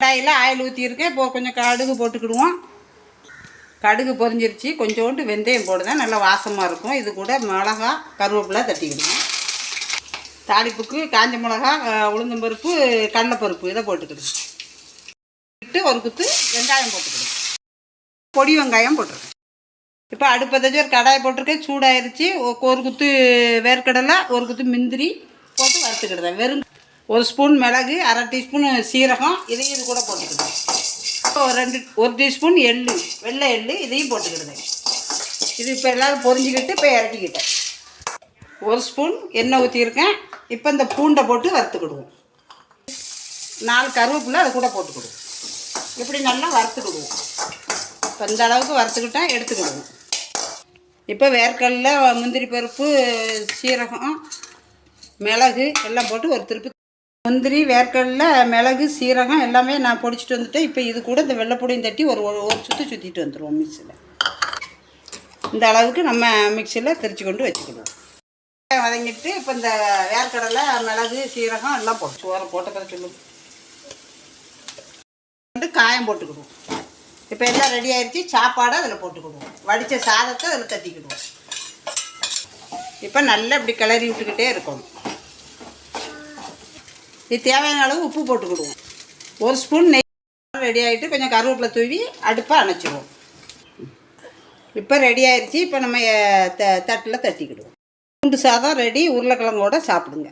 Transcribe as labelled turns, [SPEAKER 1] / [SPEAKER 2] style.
[SPEAKER 1] கடாயில் ஆயில் ஊற்றியிருக்கேன் இப்போ கொஞ்சம் கடுகு போட்டுக்கிடுவோம். கடுகு பொரிஞ்சிருச்சு. கொஞ்சோண்டு வெந்தயம் போடுதேன் நல்லா வாசமாக இருக்கும். இது கூட மிளகா கருவேப்பிலை தட்டிக்கிடுவோம் தாளிப்புக்கு காஞ்ச மிளகா உளுந்தம்பருப்பு கடலைப்பருப்பு இதை போட்டுக்கிடுவோம் இட்டு ஒரு குத்து வெங்காயம் போட்டுக்கிடுவோம் பொடி வெங்காயம் போட்டிருக்கேன் இப்போ அடுப்பத்தை ஒரு கடாயை போட்டிருக்கேன். சூடாயிருச்சு. ஒரு குத்து வேர்க்கடலை ஒரு குத்து முந்திரி போட்டு வறுத்துக்கிடுதேன் வெறும் ஒரு ஸ்பூன் மிளகு அரை டீஸ்பூன் சீரகம் இதையும் இது கூட போட்டுக்கிடுவேன் இப்போ ஒரு ரெண்டு ஒரு டீஸ்பூன் எள்ளு வெள்ளை எள்ளு இதையும் போட்டுக்கிடுவேன் இது இப்போ எல்லோரும் பொறிஞ்சிக்கிட்டு இப்போ இறக்கிக்கிட்டேன். ஒரு ஸ்பூன் எண்ணெய் ஊற்றியிருக்கேன் இப்போ இந்த பூண்டை போட்டு வறுத்துக்கிடுவோம். நாலு கருவேப்பிலை அது கூட போட்டுக்கிடுவோம். இப்படி நல்லா வறுத்துக்கிடுவோம். இப்போ இந்த அளவுக்கு வறுத்துக்கிட்டா எடுத்துக்கிடுவோம். இப்போ வேர்க்கடல முந்திரி பருப்பு சீரகம் மிளகு எல்லாம் போட்டு ஒரு திருப்பி முந்திரி வேர்க்கடல மிளகு சீரகம் எல்லாமே நான் பொடிச்சிட்டு வந்துட்டேன் இப்போ இது கூட இந்த வெள்ளைப்பொடியும் தட்டி ஒரு ஒரு ஒரு சுற்றி சுற்றிட்டு வந்துடுவோம் மிக்சியில் இந்த அளவுக்கு நம்ம மிக்சியில் திரிச்சு கொண்டு வச்சுக்கிடுவோம் வதங்கிட்டு இப்போ இந்த வேர்க்கடலை மிளகு சீரகம் எல்லாம் போட்டு சோறை போட்டுக்கிற சொல்லு. வந்து காயம் போட்டுக்கிடுவோம். இப்போ எல்லாம் ரெடி ஆயிடுச்சு சாப்பாடை அதில் போட்டுக்கிடுவோம். வடித்த சாதத்தை அதில் தட்டிக்கிடுவோம். இப்போ நல்லா இப்படி கிளறி விட்டுக்கிட்டே இருக்கணும். இது தேவையான அளவு உப்பு போட்டுக்கிடுவோம் ஒரு ஸ்பூன் நெய் ரெடி ஆகிட்டு கொஞ்சம் கருவேப்பிலை தூவி அடுப்பை அணைச்சிடுவோம். இப்போ ரெடி ஆயிடுச்சு இப்போ நம்ம த தட்டில் தட்டிக்கிடுவோம். பூண்டு சாதம் ரெடி உருளைக்கிழங்கோட சாப்பிடுங்க.